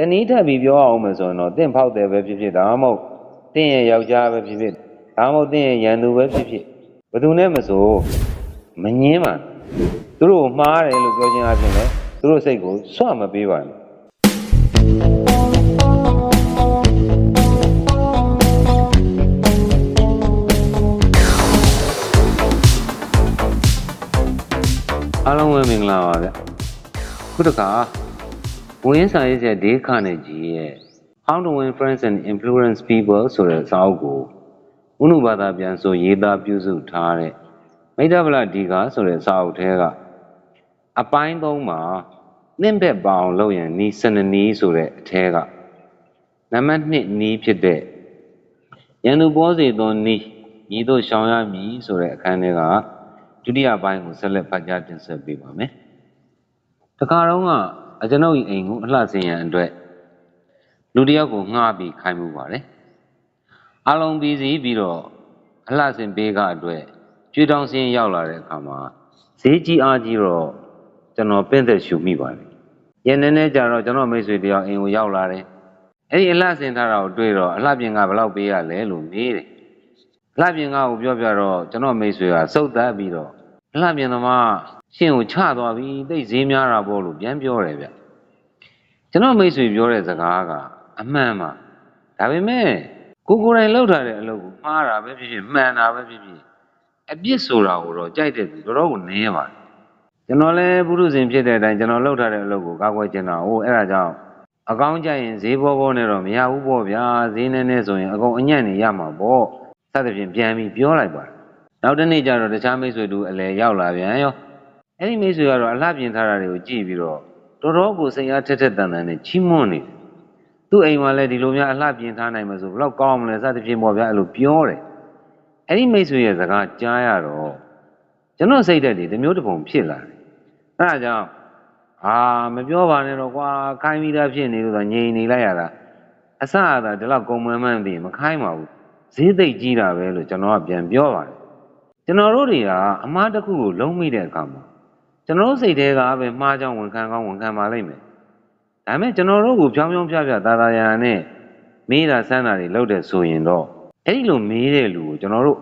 တနည်းထပ်ပြီးပြောအောင်မယ်ဆိုရင်တော့တင့်ဖောက်တယ်ပဲဖြစ်ဖြစ်ဒါမှမဟုတ်တင့်ရဲ့ယောက်ျားပဲဖြစ်ဖြစ်ဒါမှမဟုတ်တင့်ရဲ့ရန်သူပဲဖြစ်ဖြစ်ဘယ်သူနဲ့မဆိုမငင်းပါသူတို့ကိုမှားတယ်လို့ပြောခြင်းအပြင်လည်းသူတို့စိတ်ကိုစွမပေးပါနဲ့အားလုံးပဲမင်္ဂလာပါဗျခုတခါ ဝင်းစာရေးချက်ဒေးခနဲ့ကြီးရဲ့ How to win friends and influence people ဆိုတဲ့စာအုပ်ကိုဥနုဘာသာပြန်ဆိုရေးသားပြုစုထားတဲ့မိဒ္ဓဗလဒီကာဆိုတဲ့စာအုပ်ထဲကအပိုင်းသုံးမှာနှင့်ဘက်ပအောင်လုပ်ရင်နီးစနနီးဆိုတဲ့အထဲကနံပါတ်1နီးဖြစ်တဲ့ရန်သူပေါ်စေသောနီးညီတို့ရှောင်ရမည်ဆိုတဲ့အခန်းထဲကဒုတိယပိုင်းကိုဆက်လက်ဖတ်ကြားတင်ဆက်ပေးပါမယ်။တခါတော့က အကျွန်ုပ်၏အိမ်ကိုအလှဆင်ရန်အတွက်လူတစ်ယောက်ကိုငှားပြီးခိုင်းမှုပါတယ်။အလုံးပြီးစီးပြီးတော့အလှဆင်ပေးကအတွက်ကျွေးတောင်းစင်းရောက်လာတဲ့အခါမှာဈေးကြီးအားကြီးတော့ကျွန်တော်ပင့်သက်ရှူမိပါတယ်။ရင်းနေနေကြတော့ကျွန်တော်မိတ်ဆွေတယောက်အိမ်ကိုရောက်လာတယ်။အဲ့ဒီအလှဆင်ထားတာကိုတွေ့တော့အလှပြင်ကဘယ်လောက်ပေးရလဲလို့မေးတယ်။အလှပြင်ကားကိုပြောပြတော့ကျွန်တော်မိတ်ဆွေကစုတ်သက်ပြီးတော့အလှပြင်သမား ရှင့်ကိုချသွားပြီသိပ်ဈေးများတာပေါ့လို့ပြန်ပြောတယ်ဗျကျွန်တော်မိတ်ဆွေပြောတဲ့စကားကအမှန်ပါဒါပေမဲ့ကိုကိုယ်တိုင်လှုပ်ထားတဲ့အလုပ်ကိုမှားတာပဲဖြစ်ဖြစ်မှန်တာပဲဖြစ်ဖြစ်အပြစ်ဆိုတာကိုတော့ကြိုက်တဲ့သူတော်တော်ကိုနည်းပါတယ်ကျွန်တော်လည်းပုရုဇဉ်ဖြစ်တဲ့အတိုင်းကျွန်တော်လှုပ်ထားတဲ့အလုပ်ကိုကာကွယ်ကျင်တာဟိုအဲ့ဒါကြောင့်အကောင်းကြရင်ဈေးဘောဘောနဲ့တော့မရဘူးပေါ့ဗျာဈေးနဲ့နဲ့ဆိုရင်အကုန်အညံ့နေရမှာပေါ့စသဖြင့်ပြန်ပြီးပြောလိုက်ပါတယ်နောက်တစ်နေ့ကျတော့တခြားမိတ်ဆွေတူအလဲရောက်လာပြန်ရော အဲ့ဒီမိတ်ဆွေကတော့အလှပြင်ထားတာတွေကိုကြည့်ပြီးတော့တော်တော်ကိုစိတ်အားထက်ထက်တန်တန်နဲ့ချီးမွမ်းနေတယ်သူ့အိမ်မှာလည်းဒီလိုများအလှပြင်ထားနိုင်မှာဆိုဘယ်တော့ကောင်းမလဲစသဖြင့်ပေါ့ဗျာအဲ့လိုပြောတယ်အဲ့ဒီမိတ်ဆွေရဲ့စကားကြားရတော့ကျွန်တော်စိတ်ဓာတ်တွေတစ်မျိုးတစ်ပုံဖြစ်လာတယ်အဲ့ဒါကြောင့်အာမပြောပါနဲ့တော့ကွာခိုင်းပြီးသားဖြစ်နေလို့ဆိုငြိမ်နေလိုက်ရတာအစအသာဒီလောက်ကုံမွမ်းမှန်းပြီးမခိုင်းပါဘူးဈေးသိပ်ကြီးတာပဲလို့ကျွန်တော်ကပြန်ပြောပါတယ်ကျွန်တော်တို့တွေကအမားတစ်ခုကိုလုံးမိတဲ့အခါမှာ ကျွန်တော်တို့စိတ်ထဲကပဲမှားကြောင်းဝန်ခံကောင်းဝန်ခံပါလိမ့်မယ်ဒါပေမဲ့ကျွန်တော်တို့ကိုဖြောင်းဖြောင်းဖြဖြတာတာယာနဲ့မေးတာဆန်းတာတွေလုပ်တဲ့ဆိုရင်တော့အဲ့ဒီလိုမေးတဲ့လူကိုကျွန်တော်တို့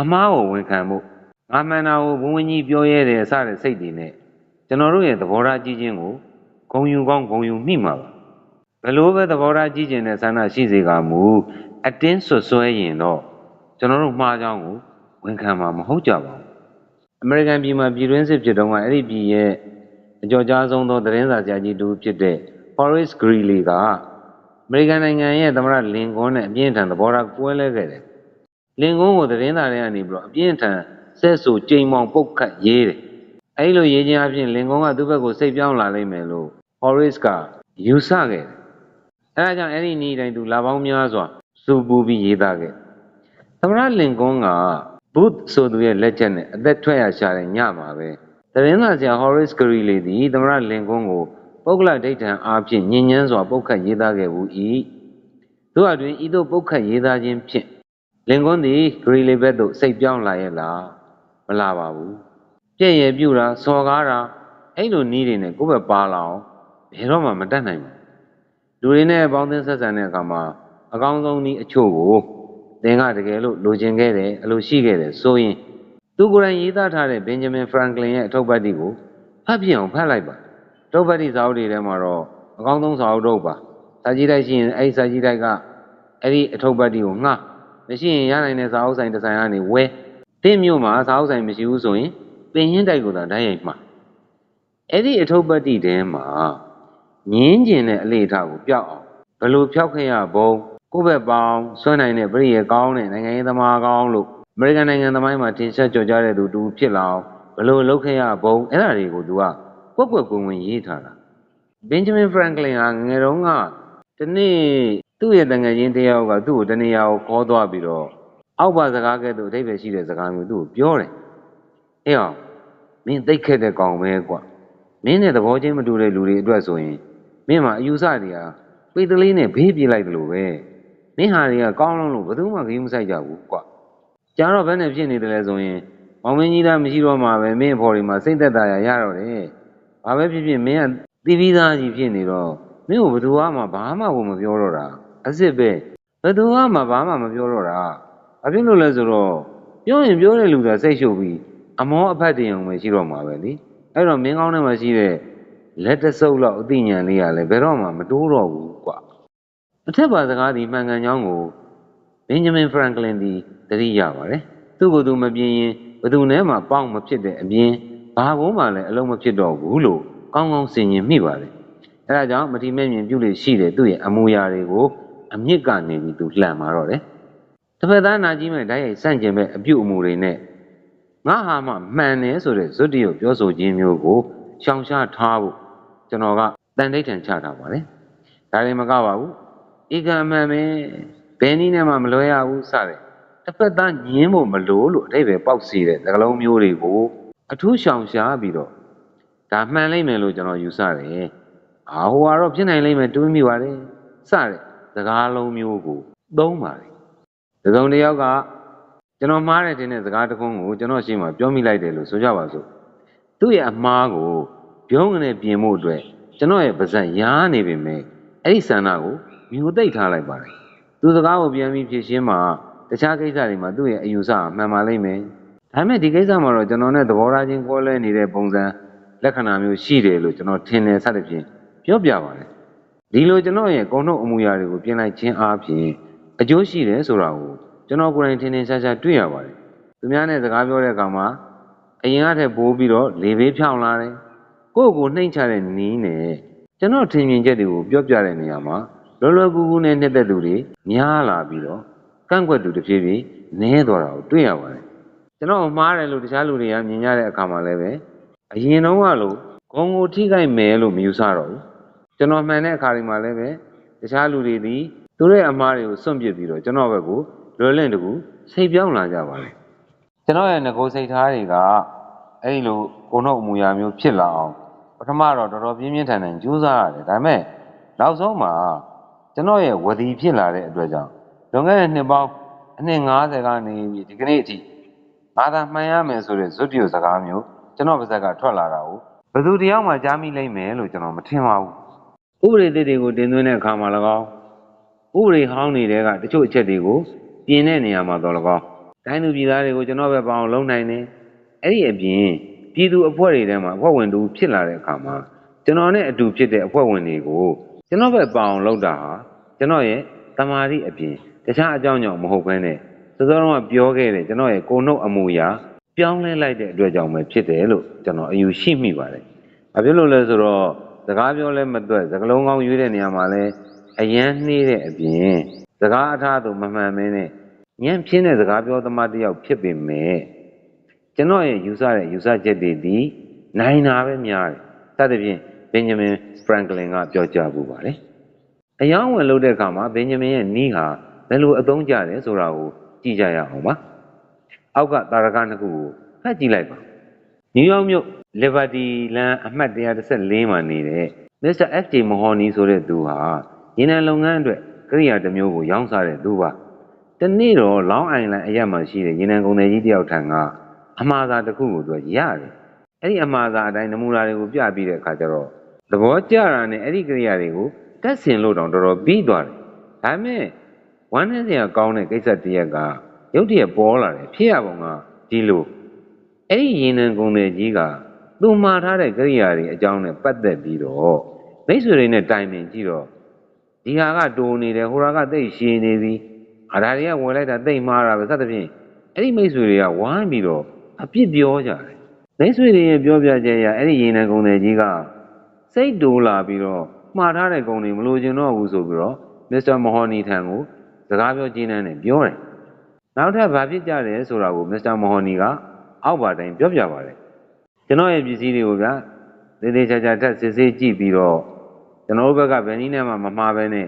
အမားကိုဝန်ခံမှုငါမှန်တာကိုဘုံဝင်ကြီးပြောရဲတယ်စတဲ့စိတ်တွေနဲ့ကျွန်တော်တို့ရဲ့သဘောထားကြီးခြင်းကိုဂုံယူကောင်းဂုံယူမိမှာပါဘယ်လိုပဲသဘောထားကြီးကျင်တဲ့ဆန္ဒရှိစေကမူအတင်းဆွဆွဲရင်တော့ကျွန်တော်တို့မှားကြောင်းကိုဝန်ခံမှာမဟုတ်ကြပါဘူး အမေရိကန်ပြည်မှာပြည်တွင်းစစ်ဖြစ်တုန်းကအဲ့ဒီပြည်ရဲ့အကြောကြားဆုံးသောသတင်းစာဆရာကြီးတူဖြစ်တဲ့ Forrest Greeley ကအမေရိကန်နိုင်ငံရဲ့သမ္မတလင်ကွန်းနဲ့အပြင်းအထန်သဘောထားကွဲလဲခဲ့တယ်လင်ကွန်းကိုသတင်းစာတွေကနေပြီးတော့အပြင်းအထန်ဆက်ဆူကြိမ်မောင်ပုတ်ခတ်ရေးတယ်အဲ့ဒီလိုရေးခြင်းအပြင်လင်ကွန်းကသူ့ဘက်ကိုစိတ်ပြောင်းလာလိမ့်မယ်လို့ Forrest ကယူဆခဲ့တယ်အဲဒါကြောင့်အဲ့ဒီနေ့တိုင်းသူလာပေါင်းများစွာစူပူပြီးရေးသားခဲ့သမရလင်ကွန်းက ဘုသ်ဆိုသူရဲ့လက်ချက်နဲ့အသက်ထွက်ရရှာတဲ့ညမှာပဲသတင်းစာဆရာ Horace Greeley သည်သမရလင်ကွန်းကိုပုဂ္ဂလဒိဋ္ဌံအားဖြင့်ညဉ့်ညမ်းစွာပုတ်ခတ်ရေးသားခဲ့ဘူး၏သူအတွင်ဤသို့ပုတ်ခတ်ရေးသားခြင်းဖြင့်လင်ကွန်းသည် Greeley ဘက်သို့စိတ်ပြောင်းလာရဲ့လားမလာပါဘူးပြည့်ရည်ပြူတာစော်ကားတာအဲ့လိုနီးတွေနဲ့ကိုယ့်ဘက်ပါလာအောင်ဘယ်တော့မှမတတ်နိုင်ဘူးလူတွေနဲ့ပေါင်းသင်းဆက်ဆံတဲ့အခါမှာအကောင်းဆုံးနည်းအချို့ကို သင်ကတကယ်လို့လိုချင်ခဲ့တယ်အလိုရှိခဲ့တယ်ဆိုရင်သူကိုယ်တိုင်ရေးသားထားတဲ့ဘင်ဂျမင်ဖရန်ကလင်ရဲ့အထုပ်ပတ်တိကိုဖတ်ပြအောင်ဖတ်လိုက်ပါအထုပ်ပတ်တိစာအုပ်တွေထဲမှာတော့အကောင်းဆုံးစာအုပ်တော့ပါစာကြည့်တိုက်ရှိရင်အဲ့ဒီစာကြည့်တိုက်ကအဲ့ဒီအထုပ်ပတ်တိကိုငှားမရှိရင်ရနိုင်တဲ့စာအုပ်ဆိုင်တစ်ဆိုင်ကနေဝဲတင့်မြို့မှာစာအုပ်ဆိုင်မရှိဘူးဆိုရင်ပင်ရင်တိုက်ကိုသာဓာတ်ရိုက်မှာအဲ့ဒီအထုပ်ပတ်တိထဲမှာငင်းကျင်တဲ့အလေအထကိုပျောက်အောင်ဘယ်လိုဖြောက်ခဲ့ရဘုံ ကိုယ့်ဘက်ပေါင်းဆွနိုင်တဲ့ပြည်ရကောင်းတဲ့နိုင်ငံရေးသမားကောင်းလို့အမေရိကန်နိုင်ငံသမိုင်းမှာတင်ဆက်ကြော်ကြားတဲ့သူတူဖြစ်လာအောင်ဘယ်လိုလုပ်ခဲ့ရဘုံအဲ့ဒါတွေကိုသူကကွက်ကွက်ကွင်းကွင်းရေးထားတာဘင်ဂျမင်ဖရန်ကလင်ဟာငယ်တုန်းကဒီနေ့သူ့ရဲ့တငယ်ချင်းတစ်ယောက်ကသူ့ကိုတနေရာကိုခေါ်သွားပြီးတော့အောက်ပါစကားကဲ့သို့အဓိပ္ပာယ်ရှိတဲ့စကားမျိုးသူ့ကိုပြောတယ်အေးအောင်မင်းသိပ်ခဲ့တဲ့ကောင်ပဲကွာမင်းနဲ့သဘောချင်းမတူတဲ့လူတွေအတွက်ဆိုရင်မင်းမှာအယူဆတွေကပိတ်တလေးနဲ့ဘေးပြေးလိုက်တယ်လို့ပဲ မင်းဟာတွေကကောင်းလုံးလို့ဘယ်သူမှဂရုမစိုက်ကြဘူးကွာကြာတော့ဘယ်နဲ့ဖြစ်နေတယ်လဲဆိုရင်မောင်မင်းကြီးသားမရှိတော့မှပဲမင်းအဖော်တွေမှာစိတ်သက်သာရရတော့တယ်ဘာပဲဖြစ်ဖြစ်မင်းကသိပြီးသားကြီးဖြစ်နေတော့မင်းကိုဘယ်သူမှဘာမှကိုမပြောတော့တာအစ်စ်ပဲဘယ်သူမှဘာမှမပြောတော့တာဘာဖြစ်လို့လဲဆိုတော့ပြောရင်ပြောတဲ့လူကစိတ်ရှုပ်ပြီးအမောအဖတ်တင်အောင်ပဲရှိတော့မှာပဲလေအဲ့တော့မင်းကောင်းထဲမှာရှိတဲ့လက်တဆုပ်လောက်အသိဉာဏ်လေးကလည်းဘယ်တော့မှမတိုးတော့ဘူးကွာ အထက်ပါစကားဒီမှန်ကန်ကြောင်းကိုဘင်ဂျမင်ဖရန်ကလင်ဒီသတိရပါတယ်သူ့ကိုယ်သူမပြင်းရင်ဘယ်သူနဲ့မှပေါင်းမဖြစ်တဲ့အပြင်ဘာကုန်းမှလည်းအလုံးမဖြစ်တော့ဘူးလို့ကောင်းကောင်းဆင်ញင်မိပါတယ်အဲဒါကြောင့်မတိမဲ့မြင်ပြုလို့ရှိတဲ့သူ့ရဲ့အမူအရာတွေကိုအမြင့်ကနေပြီးသူလှန်มาတော့တယ်တစ်ဖက်သားနာကြီးမဲ့ဓာတ်ရိုက်ဆန့်ကျင်မဲ့အပြုတ်အမူတွေနဲ့ငါဟာမှမှန်တယ်ဆိုတဲ့ဇွတ်တရုပ်ပြောဆိုခြင်းမျိုးကိုရှောင်ရှားထားဖို့ကျွန်တော်ကတန်တိတ်ထန်ချထားပါတယ်ဒါလည်းမကပါဘူး ဧကအမှန်ပဲဘယ်နည်းနဲ့မှမလွဲရဘူးစတဲ့တစ်ဖက်သားညင်းဖို့မလို့လို့အတိတ်ပဲပေါက်စီတဲ့သကလုံးမျိုးတွေကိုအထူးရှောင်ရှားပြီးတော့ဒါမှန်လိမ့်မယ်လို့ကျွန်တော်ယူဆတယ်အာဟိုကတော့ဖြစ်နိုင်လိမ့်မယ်တွေးမိပါတယ်စတဲ့စကားလုံးမျိုးကိုသုံးပါတယ်ဒီစုံတစ်ယောက်ကကျွန်တော်မှားတယ်တင်တဲ့စကားတစ်ခုကိုကျွန်တော်ရှင်းမှာပြောမိလိုက်တယ်လို့ဆိုကြပါစို့သူ့ရဲ့အမှားကိုပြုံးကနေပြင်ဖို့အတွက်ကျွန်တော်ရဲ့ပါဇက်ရားနေပြီမယ်အဲ့ဒီဆန္ဒကို မျိုးသိပ်ထားလိုက်ပါတယ်သူစကားကိုပြန်ပြီးဖြည့်ရှင်းမှာတခြားကိစ္စတွေမှာသူ့ရဲ့အယူဆအမှန်ပါလိမ့်မယ်ဒါပေမဲ့ဒီကိစ္စမှာတော့ကျွန်တော်နဲ့သဘောထားချင်းကွဲလွဲနေတဲ့ပုံစံလက္ခဏာမျိုးရှိတယ်လို့ကျွန်တော်ထင်တယ်စသဖြင့်ပြောပြပါတယ်ဒီလိုကျွန်တော်ရဲ့ကုံထုတ်အမူအရာတွေကိုပြင်လိုက်ခြင်းအပြင်အကျိုးရှိတယ်ဆိုတာကိုကျွန်တော်ကိုယ်တိုင်ထင်ထင်ရှားရှားတွေ့ရပါတယ်သူများနဲ့စကားပြောတဲ့အခါမှာအရင်ကထက်ပိုးပြီးတော့လေဘေးဖြောင်းလာတယ်ကိုယ့်ကိုနှိမ့်ချတဲ့နီးနဲ့ကျွန်တော်ထင်မြင်ချက်တွေကိုပြောပြတဲ့နေရာမှာ လောလောကူကူနဲ့နှစ်သက်သူတွေများလာပြီးတော့ကန့်ကွက်သူတစ်ပြေးပြေးနည်းသွားတာကိုတွေ့ရပါတယ်ကျွန်တော်မှားတယ်လို့တခြားလူတွေကမြင်ကြတဲ့အခါမှာလည်းပဲအရင်တုန်းကလို့ဂုံကိုထိခိုက်မယ်လို့မယူဆတော့ဘူးကျွန်တော်မှန်တဲ့အခါဒီမှာလည်းပဲတခြားလူတွေဒီသူတို့ရဲ့အမှားတွေကိုစွန့်ပစ်ပြီးတော့ကျွန်တော်ဘက်ကိုလွယ်လင့်တကူစိတ်ပြောင်းလာကြပါလေကျွန်တော်ရဲ့ငကိုစိတ်ထားတွေကအဲ့ဒီလိုကိုနှုတ်အမူအရာမျိုးဖြစ်လာအောင်ပထမတော့တော်တော်ပြင်းပြင်းထန်ထန်ကြိုးစားရတယ်ဒါပေမဲ့နောက်ဆုံးမှာ ကျွန်တော်ရဲ့ဝဒီဖြစ်လာတဲ့အတွက်ကြောင့်လွန်ခဲ့တဲ့နှစ်ပေါင်းအနှစ်90ကနေပြီးဒီကနေ့အထိငါသာမှန်ရမယ်ဆိုတဲ့ဇွတ်တီယိုစကားမျိုးကျွန်တော်ပါဇက်ကထွက်လာတာကိုဘယ်သူတယောက်မှကြားမိလိမ့်မယ်လို့ကျွန်တော်မထင်ပါဘူးဥပဒေသစ်တွေကိုတင်သွင်းတဲ့အခါမှာ၎င်းဥပဒေဟောင်းတွေကတချို့အချက်တွေကိုပြင်တဲ့နေရာမှာတော့၎င်းတိုင်းသူပြည်သားတွေကိုကျွန်တော်ပဲပေါအောင်လုံးနိုင်တယ်အဲ့ဒီအပြင်ပြည်သူအဖွဲ့တွေထဲမှာအဖွဲ့ဝင်တူဖြစ်လာတဲ့အခါမှာကျွန်တော်နဲ့အတူဖြစ်တဲ့အဖွဲ့ဝင်တွေကို ကျွန်တော်ပဲပေါအောင်လုပ်တာဟာကျွန်တော်ရဲ့တမာတိအပြင်တခြားအကြောင်းကြောင့်မဟုတ်ဘဲနဲ့စောစောကပြောခဲ့တဲ့ကျွန်တော်ရဲ့ကိုယ်နှုတ်အမူအရာပြောင်းလဲလိုက်တဲ့အတွက်ကြောင့်ပဲဖြစ်တယ်လို့ကျွန်တော်အယူရှိမိပါတယ်။ဘာဖြစ်လို့လဲဆိုတော့စကားပြောလဲမသွက်စကလုံးကောင်းရွေးတဲ့နေရာမှာလဲအရန်နှေးတဲ့အပြင်စကားအထားသူမမှန်မင်းနဲ့ညံ့ပြင်းတဲ့စကားပြောသမားတစ်ယောက်ဖြစ်ပေမဲ့ကျွန်တော်ရဲ့ယူဆတဲ့ယူဆချက်တွေဒီနိုင်တာပဲများတယ်။စသဖြင့် ဘင်ဂျမင်ဖရန်ကလင်ကပြောကြားပူပါတယ်။အယောင်းဝင်လုပ်တဲ့အခါမှာဘင်ဂျမင်ရဲ့နီးဟာဘယ်လိုအသုံးကျတယ်ဆိုတာကိုကြည့်ကြရအောင်ပါ။အောက်ကတာရကနှစ်ခုကိုဖတ်ကြည့်လိုက်ပါ။နယူးယောက်မြို့ Liberty လမ်းအမှတ်134မှာနေတဲ့ Mr. F.J. Mahoney ဆိုတဲ့သူဟာရင်းနှံလုပ်ငန်းအတွက်ကိရိယာတစ်မျိုးကိုရောင်းစားတဲ့သူပါ။တနေ့တော့လောင်းအိုင်လန်အရက်မှာရှိတဲ့ရင်းနှံကုန်သည်ကြီးတယောက်ထံကအမှားစာတစ်ခုကိုသူကရတယ်။အဲ့ဒီအမှားစာအတိုင်းနမူနာတွေကိုပြပြီးတဲ့အခါကျတော့ သဘောကျတာနဲ့အဲ့ဒီကိရိယာတွေကိုတက်ဆင်လို့တောင်တော်တော်ပြီးသွားတယ်။ဒါပေမဲ့ဝမ်းနဲ့စရာကောင်းတဲ့ကိစ္စတစ်ရက်ကရုတ်တရက်ပေါ်လာတယ်ဖြစ်ရပုံကဒီလိုအဲ့ဒီရင်နံကုန်တဲ့ကြီးကသူမှားထားတဲ့ကိရိယာတွေအကြောင်းနဲ့ပတ်သက်ပြီးတော့မိတ်ဆွေတွေနဲ့တိုင်ပင်ကြည့်တော့ဒီဟာကတိုးနေတယ်ဟိုဟာကသိတ်ရှည်နေပြီအဒါတွေကဝင်လိုက်တာသိတ်မှားတာပဲစသဖြင့်အဲ့ဒီမိတ်ဆွေတွေကဝိုင်းပြီးတော့အပြစ်ပြောကြတယ်မိတ်ဆွေတွေရဲ့ပြောပြချက်အရအဲ့ဒီရင်နံကုန်တဲ့ကြီးက စိတ်တိုးလာပြီးတော့မှားထားတဲ့ကုန်တွေမလို့ကျင်တော့ဘူးဆိုပြီးတော့မစ္စတာမဟော်နီထံကိုစကားပြောကျင်းတဲ့နဲ့ပြောတယ်နောက်ထပ်ဘာဖြစ်ကြတယ်ဆိုတာကိုမစ္စတာမဟော်နီကအောက်ပါတိုင်းပြောပြပါတယ်ကျွန်တော်ရဲ့ပစ္စည်းတွေကိုကသေးသေးချာချာထပ်စစ်ဆေးကြည့်ပြီးတော့ကျွန်တော်တို့ဘက်ကဘယ်နည်းနဲ့မှမမှားပဲနဲ့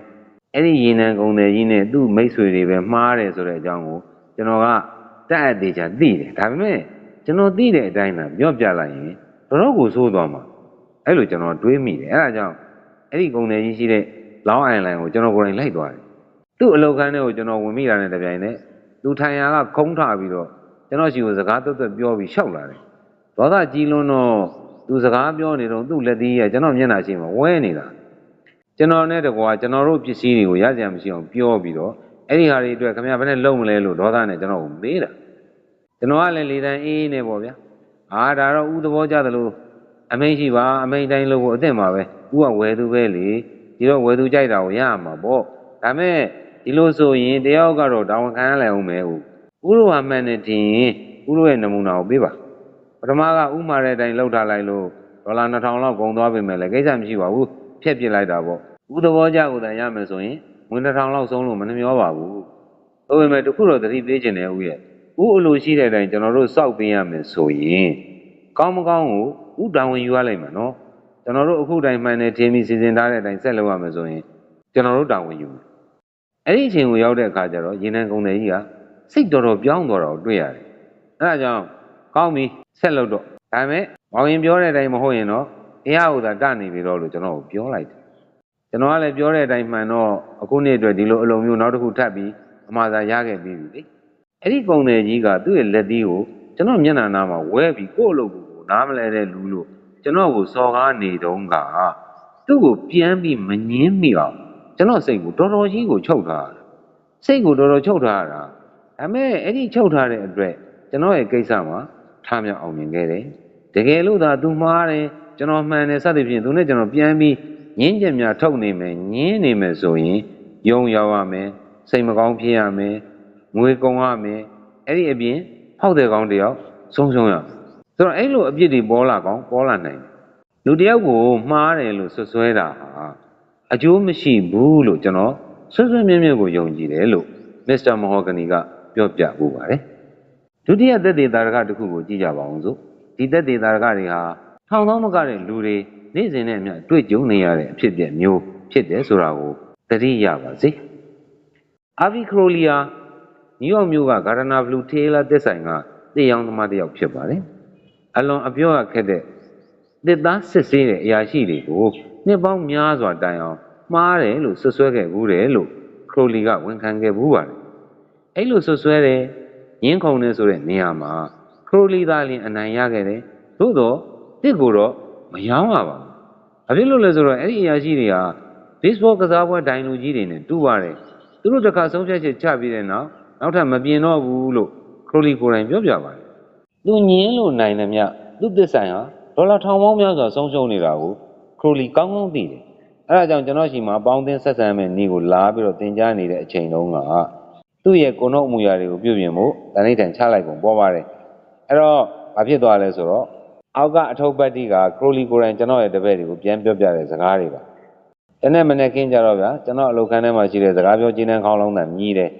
အဲ့ဒီရင်နံကုန်တယ်ကြီးနဲ့သူ့မိတ်ဆွေတွေပဲမှားတယ်ဆိုတဲ့အကြောင်းကိုကျွန်တော်ကတက်အပ်သေးချာသိတယ်ဒါပေမဲ့ကျွန်တော်သိတဲ့အတိုင်းသာပြောပြလိုက်ရင်တော်တော်ကိုဆိုးသွားမှာ အဲ့လိုကျွန်တော်တွေးမိတယ်အဲ့ဒါကြောင့်အဲ့ဒီကုန်တယ်ကြီးရှိတဲ့လောင်းအိုင်လိုင်းကိုကျွန်တော်ကိုယ်တိုင်လိုက်သွားတယ်သူ့အလောက်ခန်းထဲကိုကျွန်တော်ဝင်မိတာနဲ့တပြိုင်နက်သူထိုင်ရာကခုံးထပြီးတော့ကျွန်တော်ရှိကိုစကားသွက်သွက်ပြောပြီးရှောက်လာတယ်ဒေါသကြီးလွန်းတော့သူစကားပြောနေတော့သူ့လက်သေးကကျွန်တော်မျက်နှာရှိမှာဝဲနေတာကျွန်တော်နဲ့တကွာကျွန်တော်တို့ပစ္စည်းတွေကိုရကြံမရှိအောင်ပြောပြီးတော့အဲ့ဒီဟာတွေအတွက်ခင်ဗျာဘယ်နဲ့လုံမလဲလို့ဒေါသနဲ့ကျွန်တော်ကိုမေးတာကျွန်တော်ကလည်းလေတန်းအေးနေပေါ့ဗျာအာဒါတော့ဥသဘောကျသလို အမိန်ရှိပါအမိန်တိုင်းလို့ကိုအသင့်ပါပဲဥကဝယ်သူပဲလေဒီတော့ဝယ်သူကြိုက်တာကိုရမှာပေါ့ဒါမဲ့ဒီလိုဆိုရင်တယောက်ကတော့တာဝန်ခံရလိုက်အောင်မယ်ဟုတ်ဥရောဟာမှန်နေတင်ဥရောရဲ့နမူနာကိုပေးပါပထမကဥမာတဲ့အတိုင်းလောက်ထားလိုက်လို့ဒေါ်လာ2000လောက်ကုန်သွားပြီမဲ့လည်းကိစ္စမရှိပါဘူးဖြက်ပြစ်လိုက်တာပေါ့ဥသဘောကျကိုတန်ရမယ်ဆိုရင်ငွေ2000လောက်ဆုံးလို့မနှမျောပါဘူးဟုတ်ပေမဲ့တခုတော့သတိပေးခြင်းတယ်ဦးရဲ့ဥအလိုရှိတဲ့အတိုင်းကျွန်တော်တို့စောက်ပေးရမယ်ဆိုရင်ကောင်းမကောင်းကို ဥတောင်ဝင်ယူရလိုက်မှာနော်ကျွန်တော်တို့အခုတိုင်းမှန်နေထင်းပြီးစီစဉ်ထားတဲ့အတိုင်းဆက်လုပ်ရမယ်ဆိုရင်ကျွန်တော်တို့တောင်ဝင်ယူမယ်အဲ့ဒီအချိန်ကိုရောက်တဲ့အခါကျတော့ရေနံကုန်တယ်ကြီးကစိတ်တော်တော်ပြောင်းသွားတာကိုတွေ့ရတယ်အဲဒါကြောင့်ကောင်းပြီဆက်လုပ်တော့ဒါပေမဲ့ဘောင်ရင်ပြောတဲ့အတိုင်းမဟုတ်ရင်တော့တရားဥသာတနေပြီတော့လို့ကျွန်တော်ကိုပြောလိုက်တယ်ကျွန်တော်ကလည်းပြောတဲ့အတိုင်းမှန်တော့အခုနေ့အတွက်ဒီလိုအလုံးမျိုးနောက်တစ်ခုထပ်ပြီးအမှားသာရခဲ့ပြီးပြီလေအဲ့ဒီကုန်တယ်ကြီးကသူ့ရဲ့လက်သီးကိုကျွန်တော်မျက်နှာနာမှာဝဲပြီးကိုယ့်အလုပ်ကို နားမလဲတဲ့လူလို့ကျွန်တော်ကိုစော်ကားနေတုန်းကသူ့ကိုပြန်ပြီးမငင်းမိအောင်ကျွန်တော်စိတ်ကိုတော်တော်ကြီးကိုချုပ်ထားတာစိတ်ကိုတော်တော်ချုပ်ထားတာဒါပေမဲ့အဲ့ဒီချုပ်ထားတဲ့အတွက်ကျွန်တော်ရဲ့ကိစ္စမှာထားမြောက်အောင်မြင်ခဲ့တယ်တကယ်လို့သာသူမှားတယ်ကျွန်တော်မှန်တယ်စသဖြင့်သူနဲ့ကျွန်တော်ပြန်ပြီးငင်းချက်များထုတ်နေမယ်ငင်းနေမယ်ဆိုရင်ယုံရောက်ရမယ်စိတ်မကောင်းဖြစ်ရမယ်ငွေကုန်ရမယ်အဲ့ဒီအပြင်ဖောက်တဲ့ကောင်းတယောက်ဆုံးရှုံးရမယ် ဆိုတော့အဲ့လိုအပြစ်တွေပေါ်လာကောင်းပေါ်လာနိုင်တယ်လူတယောက်ကိုမှားတယ်လို့ဆွဆွဲတာဟာအကျိုးမရှိဘူးလို့ကျွန်တော်ဆွဆွဲမြဲမြဲကိုယုံကြည်တယ်လို့မစ္စတာမဟော်ဂနီကပြောပြပူပါတယ်ဒုတိယသက်သေတာရကတစ်ခုကိုကြည့်ကြပါအောင်စို့ဒီသက်သေတာရကတွေဟာထောင်သောမကတဲ့လူတွေနေ့စဉ်နဲ့အမျှတွေ့ကြုံနေရတဲ့အဖြစ်အပျက်မျိုးဖြစ်တယ်ဆိုတာကိုသတိရပါစေအာဗီခရိုလီယာနယူးယောက်မြို့ကဂါရနာဘလူးထေးလာတက်ဆိုင်ကတေးရောင်းသမားတစ်ယောက်ဖြစ်ပါတယ် အလွန်အပြောရခက်တဲ့တစ်သားစစ်ဆေးတဲ့အရာရှိတွေကိုနှစ်ပေါင်းများစွာတိုင်အောင်မှားတယ်လို့ဆွဆွဲခဲ့ဘူးတယ်လို့ခရိုလီကဝန်ခံခဲ့ဘူးပါတယ်အဲ့လိုဆွဆွဲတယ်ရင်းခုန်နေဆိုတဲ့နေရာမှာခရိုလီသားလင်အနိုင်ရခဲ့တယ်သို့တော့တစ်ကိုတော့မယောင်းပါဘူး။ဘာဖြစ်လို့လဲဆိုတော့အဲ့ဒီအရာရှိတွေက baseball ကစားပွဲဒိုင်လူကြီးတွေနဲ့တူပါတယ်။သူတို့တစ်ခါဆုံးဖြတ်ချက်ချပြီးတဲ့နောက်နောက်ထပ်မပြင်တော့ဘူးလို့ခရိုလီကိုယ်တိုင်ပြောပြပါတယ်။ သူညင်းလို့နိုင်တယ်မြသူ့သစ္ဆိုင်ဟာဒေါ်လာထောင်ပေါင်းများစွာဆုံးရှုံးနေတာကိုခရိုလီကောင်းကောင်းသိတယ်။အဲဒါကြောင့်ကျွန်တော်ရှိမှာပေါင်းသင်းဆက်ဆံမဲ့နေကိုလာပြီးတော့တင် जा နေတဲ့အချိန်တုန်းကသူ့ရဲ့ကိုနှုတ်အမူအရာတွေကိုပြုပြင်ဖို့တန်ဋိဌာန်ချလိုက်ပုံပေါ်ပါတယ်။အဲ့တော့ဘာဖြစ်သွားလဲဆိုတော့အောက်ကအထုပ်ပတ်တိကခရိုလီကိုယ်တိုင်ကျွန်တော်ရဲ့တပည့်တွေကိုပြန်ပြောပြတဲ့စကားတွေပါတနေ့မနေ့ကင်းကြတော့ဗျာကျွန်တော်အလုပ်ခန်းထဲမှာရှိတဲ့စကားပြောကျင်းတဲ့ခေါင်းလုံးသာမြည်တယ်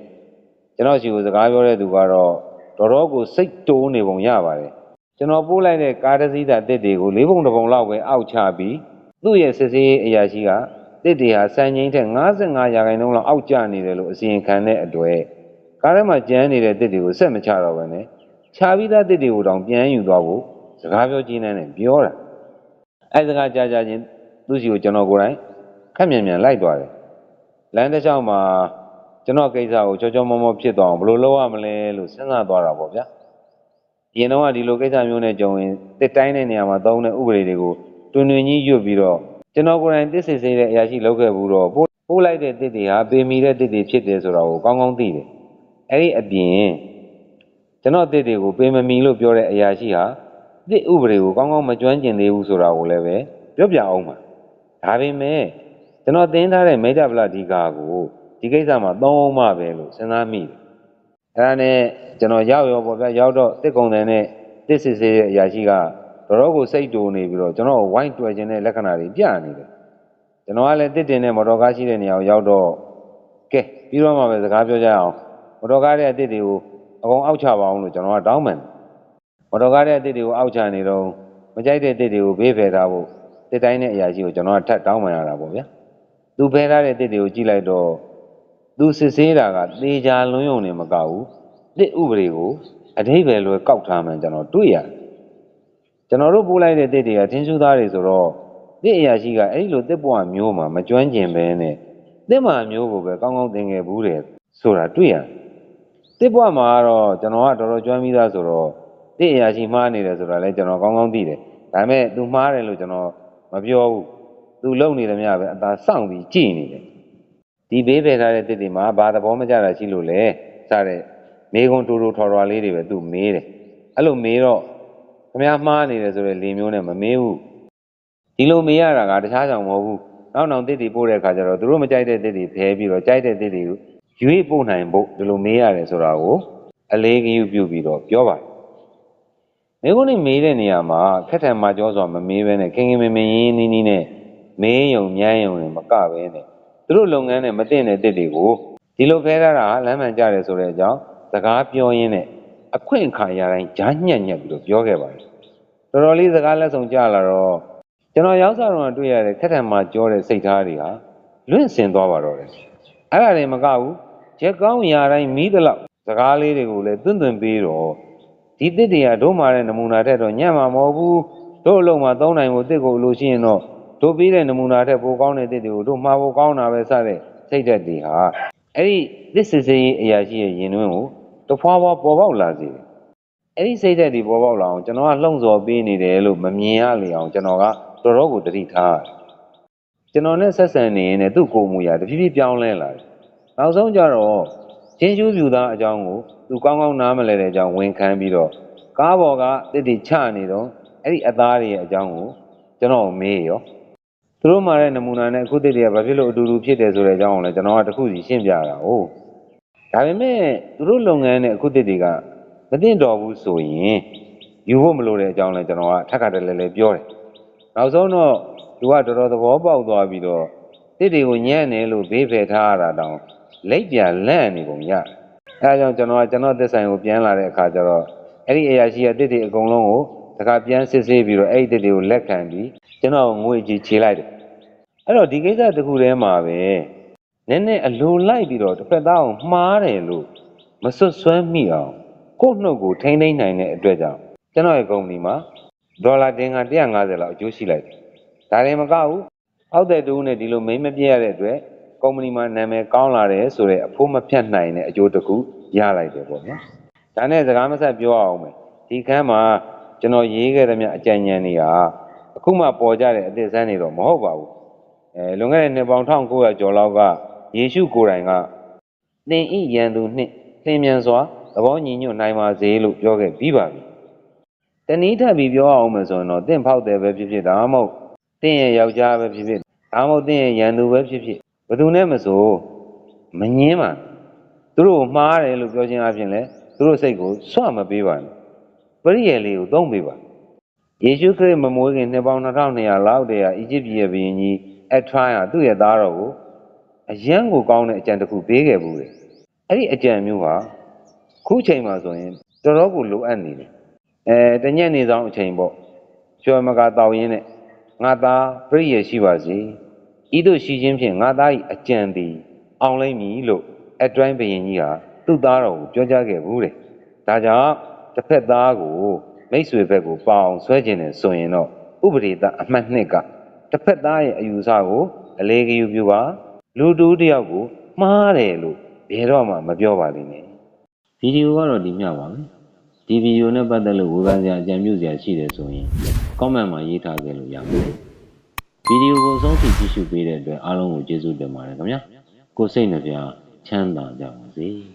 ကျွန်တော်ရှိကိုစကားပြောတဲ့သူကတော့ တော်တော်ကိုစိတ်တိုးနေပုံရပါတယ်ကျွန်တော်ပို့လိုက်တဲ့ကားတစ်စီးသာတစ်တွေကိုလေးပုံတစ်ပုံလောက်ပဲအောက်ချပြီးသူ့ရဲ့စစ်စေးအရာရှိကတစ်တွေဟာစံချိန်ထက်55ရာခိုင်နှုန်းလောက်အောက်ကျနေတယ်လို့အစီရင်ခံတဲ့အတွေ့ကားထဲမှာကျန်းနေတဲ့တစ်တွေကိုဆက်မချတော့ဘဲနဲ့ခြာပြီးသားတစ်တွေကိုတောင်ပြန်ယူသွားဖို့စကားပြောကြီးနေနဲ့ပြောတာအဲစကားကြားကြချင်းသူ့စီကိုကျွန်တော်ကိုယ်တိုင်ခက်မြန်မြန်လိုက်သွားတယ်လမ်းတစ်လျှောက်မှာ ကျွန်တော်ကိစ္စကိုချောချောမောမောဖြစ်သွားအောင်ဘယ်လိုလုပ်ရမလဲလို့စဉ်းစားသွားတာပေါ့ဗျာရင်တော့ကဒီလိုကိစ္စမျိုးနဲ့ကြုံရင်တစ်တိုင်းတဲ့နေရာမှာသုံးတဲ့ဥပဒေတွေကိုတွင်တွင်ကြီးရွတ်ပြီးတော့ကျွန်တော်ကိုယ်တိုင်တစ်စစ်ဆေးတဲ့အရာရှိလုပ်ခဲ့ဘူးတော့ပို့ပို့လိုက်တဲ့တစ်တွေဟာပေမီတဲ့တစ်တွေဖြစ်တယ်ဆိုတာကိုကောင်းကောင်းသိတယ်အဲ့ဒီအပြင်ကျွန်တော်တစ်တွေကိုပေမမီလို့ပြောတဲ့အရာရှိဟာသစ်ဥပဒေကိုကောင်းကောင်းမကျွမ်းကျင်သေးဘူးဆိုတာကိုလည်းပဲပြောပြအောင်ပါဒါပေမဲ့ကျွန်တော်သင်ထားတဲ့မေတ္တာဗလာဒီကာကို ဒီကိစ္စမှာသုံးအောင်မှပဲလို့စဉ်းစားမိတယ်အဲဒါနဲ့ကျွန်တော်ရောက်ရောပေါ့ဗျာရောက်တော့တစ်ကုံတယ်နဲ့တစ်စစ်စေးရဲ့အရာရှိကတော်တော်ကိုစိတ်တူနေပြီးတော့ကျွန်တော်ဝိုင်းတွေ့ခြင်းတဲ့လက္ခဏာတွေပြနေတယ်ကျွန်တော်ကလည်းတစ်တင်နဲ့မော်တော်ကားရှိတဲ့နေရာကိုရောက်တော့ကဲပြီးတော့မှပဲစကားပြောကြအောင်မော်တော်ကားရဲ့အစ်စ်တွေကိုအကုန်အောက်ချပါအောင်လို့ကျွန်တော်ကတောင်းပန်တယ်မော်တော်ကားတဲ့အစ်စ်တွေကိုအောက်ချနေတော့မကြိုက်တဲ့အစ်စ်တွေကိုဘေးဖယ်ထားဖို့တစ်တိုင်းတဲ့အရာရှိကိုကျွန်တော်ကထပ်တောင်းပန်ရတာပေါ့ဗျာသူဖယ်ထားတဲ့အစ်စ်တွေကိုကြည့်လိုက်တော့ သူစစ်ဆေးတာကသေချာလွန်းယုံနေမကဘူးတစ်ဥပဒေကိုအထိပ္ပယ်လွယ်ကောက်ထားမှန်ကျွန်တော်တွေ့ရတယ်ကျွန်တော်တို့ပို့လိုက်တဲ့တစ်တွေကထင်းရှူးသားတွေဆိုတော့တစ်အရာရှိကအဲ့ဒီလိုတစ်ပွားမျိုးမှာမကျွမ်းကျင်ပဲနဲ့တစ်မှာမျိုးကိုပဲကောင်းကောင်းသင်ခဲ့ဘူးတယ်ဆိုတာတွေ့ရတယ်တစ်ပွားမှာကတော့ကျွန်တော်ကတော်တော်ကျွမ်းပြီးသားဆိုတော့တစ်အရာရှိမှားနေတယ်ဆိုတာလည်းကျွန်တော်ကောင်းကောင်းသိတယ်ဒါပေမဲ့ तू မှားတယ်လို့ကျွန်တော်မပြောဘူးသူလုံနေသမျှပဲအသာစောင့်ပြီးကြည်နေတယ် ဒီဘေးဖယ်ထားတဲ့တစ်တွေမှာဘာသဘောမကျတာရှိလို့လဲစတဲ့မေကွန်တူတူထော်ထော်လေးတွေပဲသူမေးတယ်အဲ့လိုမေးတော့ခမည်းမှားနေတယ်ဆိုတဲ့လေမျိုးနဲ့မမေးဘူးဒီလိုမေးရတာကတခြားကြောင့်မဟုတ်ဘူးနောက်နောက်တစ်တွေပို့တဲ့အခါကျတော့သူတို့မကြိုက်တဲ့တစ်တွေဖယ်ပြီးတော့ကြိုက်တဲ့တစ်တွေကိုရွေးပို့နိုင်ဖို့ဒီလိုမေးရတယ်ဆိုတာကိုအလေးဂရုပြုပြီးတော့ပြောပါတယ်မေကုန်းနေမေးတဲ့နေရာမှာခက်ထန်မှာကြောစွာမမေးဘဲနဲ့ခင်ခင်မင်မင်ရင်းနီးနီးနဲ့မေးယုံညမ်းယုံနဲ့မကပဲနဲ့သူ တို့လုပ်ငန်းနဲ့မတင်တဲ့တစ်တွေကိုဒီလိုခဲရတာလမ်းမှန်ကြတယ်ဆိုတဲ့အကြောင်းစကားပြောရင်းနဲ့အခွင့်အခါရတိုင်းဂျားညက်ညက်ပြီးတော့ပြောခဲ့ပါတယ်တော်တော်လေးစကားလက်ဆောင်ကြလာတော့ကျွန်တော်ရောက်စားတော့တွေ့ရတဲ့ခက်ထန်မှာကြောတဲ့စိတ်သားတွေဟာလွင့်စင်သွားပါတော့တယ်အဲ့ဒါတွေမကဘူးချက်ကောင်းရာတိုင်းမီးတလောက်စကားလေးတွေကိုလည်းသွန့်သွန့်ပေးတော့ဒီတစ်တွေကတို့မာတဲ့နမူနာထက်တော့ညံ့မှာမဟုတ်ဘူးတို့အလုံးမှာသုံးနိုင်ဖို့တစ်ကိုလို့ရှိရင်တော့ တို့ပြီးတဲ့နမူနာထက်ပိုကောင်းတဲ့တစ်တွေကိုတို့မှာဖို့ကောင်းတာပဲစတဲ့စိတ်ဓာတ်တွေဟာအဲ့ဒီသစ်စစ်စေးအရာရှိရဲ့ရင်တွင်းကိုတဖွာဖွာပေါ်ပေါက်လာစေတယ်အဲ့ဒီစိတ်ဓာတ်တွေပေါ်ပေါက်လာအောင်ကျွန်တော်ကလှုံ့ဆော်ပေးနေတယ်လို့မမြင်ရလေအောင်ကျွန်တော်ကတော်တော်ကိုတတိထားရတယ်ကျွန်တော်နဲ့ဆက်ဆံနေရင်လည်းသူ့ကိုယ်မူရာတဖြည်းဖြည်းပြောင်းလဲလာတယ်နောက်ဆုံးကျတော့ချင်းကျူးပြူသားအကြောင်းကိုသူကောင်းကောင်းနားမလဲတဲ့အကြောင်းဝန်ခံပြီးတော့ကားပေါ်ကတစ်တိချနေတော့အဲ့ဒီအသားတွေရဲ့အကြောင်းကိုကျွန်တော်မေးရော သူတို့မှာတဲ့နမူနာနဲ့အခုတစ်တွေကဘာဖြစ်လို့အတူတူဖြစ်တယ်ဆိုတဲ့အကြောင်းကိုလည်းကျွန်တော်ကတစ်ခုစီရှင်းပြတာဟုတ်ဒါပေမဲ့သူတို့လုပ်ငန်းနဲ့အခုတစ်တွေကမသိတော်ဘူးဆိုရင်ယူဖို့မလိုတဲ့အကြောင်းလည်းကျွန်တော်ကထပ်ခါတည်းလည်းလည်းပြောတယ်နောက်ဆုံးတော့သူကတော်တော်သဘောပေါက်သွားပြီးတော့တစ်တွေကိုညံ့တယ်လို့ဘေးဖယ်ထားရတာတောင်လက်ပြလန့်နေပုံရတယ်။အဲဒါကြောင့်ကျွန်တော်ကကျွန်တော်သက်ဆိုင်ကိုပြန်လာတဲ့အခါကျတော့အဲ့ဒီအရာရှိကတစ်တွေအကုန်လုံးကိုတခါပြန်စစ်ဆေးပြီးတော့အဲ့ဒီတစ်တွေကိုလက်ခံပြီးကျွန်တော်ငွေကြီးချေလိုက်တယ်။ အဲ့တော့ဒီကိစ္စတစ်ခုတည်းမှာပဲနည်းနည်းအလိုလိုက်ပြီးတော့တစ်ဖက်သားကိုမှားတယ်လို့မစွတ်စွဲမိအောင်ကိုယ့်နှုတ်ကိုထိမ့်သိမ့်နိုင်တဲ့အတွက်ကြောင့်ကျွန်တော်ရဲ့ကုမ္ပဏီမှာဒေါ်လာတင်က150လောက်အကျိုးရှိလိုက်တယ်။ဒါရင်မကဘူးအောက်တဲ့တူနဲ့ဒီလိုမိမ့်မပြည့်ရတဲ့အတွက်ကုမ္ပဏီမှာနာမည်ကောင်းလာတယ်ဆိုတော့အဖို့မဖြတ်နိုင်တဲ့အကျိုးတစ်ခုရလိုက်တယ်ပေါ့နော်။ဒါနဲ့စကားမဆက်ပြောအောင်မယ်။ဒီခန်းမှာကျွန်တော်ရေးခဲ့သမျှအကြံဉာဏ်တွေဟာအခုမှပေါ်ကြတဲ့အသစ်ဆန်းတွေတော့မဟုတ်ပါဘူး။ အဲလွန်ခဲ့တဲ့နှစ်ပေါင်း1900ကျော်လောက်ကယေရှုကိုယ်တိုင်ကသင်ဤရန်သူနှင့်သင်မြန်စွာသဘောညီညွတ်နိုင်ပါစေလို့ပြောခဲ့ပြီးပါပြီ။တနည်းထပ်ပြီးပြောအောင်မယ်ဆိုရင်တော့သင်ဖောက်တယ်ပဲဖြစ်ဖြစ်ဒါမှမဟုတ်သင်ရဲ့ယောက်ျားပဲဖြစ်ဖြစ်ဒါမှမဟုတ်သင်ရဲ့ရန်သူပဲဖြစ်ဖြစ်ဘယ်သူနဲ့မဆိုမငင်းပါနဲ့သူတို့ကိုမှားတယ်လို့ပြောခြင်းအပြင်လဲသူတို့စိတ်ကိုစွမပေးပါနဲ့ပရိယေလေးကိုသုံးပေးပါယေရှုခရစ်မမွေးခင်နှစ်ပေါင်း2200လောက်တည်းဟာအီဂျစ်ပြည်ရဲ့ဘုရင်ကြီး အထရိုင်းဟာသူ့ရဲ့သားတော်ကိုအယံကိုကောင်းတဲ့အကြံတစ်ခုပေးခဲ့ဘူးလေအဲ့ဒီအကြံမျိုးဟာခုချိန်မှာဆိုရင်တော်တော်ကိုလိုအပ်နေတယ်အဲတညက်နေဆောင်အချိန်ပေါ့ကျွမ်းမကတောက်ရင်းနဲ့ငါသားပရိယေရှိပါစေဤသို့ရှိခြင်းဖြင့်ငါသား၏အကြံသည် အောင်လိမ့်မည်လို့အတွိုင်းဘုရင်ကြီးဟာသူ့သားတော်ကိုပြောကြားခဲ့ဘူးတဲ့။ဒါကြောင့်တစ်ဖက်သားကိုမိတ်ဆွေဘက်ကိုပအောင်ဆွဲခြင်းနဲ့ဆိုရင်တော့ဥပဒေသားအမှတ်နှစ်က တစ်ဖက်သားရဲ့အယူဆကိုအလေးဂရုပြုပါလူတူတယောက်ကိုမှားတယ်လို့ဘယ်တော့မှမပြောပါလိမ့်နဲ့။ဗီဒီယိုကတော့ဒီမျှပါပဲ။ဒီဗီဒီယိုနဲ့ပတ်သက်လို့ဝေဖန်စရာအကြံပြုစရာရှိတယ်ဆိုရင် comment မှာရေးထားခဲ့လို့ရပါတယ်။ဗီဒီယိုကိုအဆုံးထိကြည့်ရှုပေးတဲ့အတွက်အားလုံးကိုကျေးဇူးတင်ပါတယ်ခင်ဗျာကိုယ်စိတ်နှပြချမ်းသာကြပါစေ။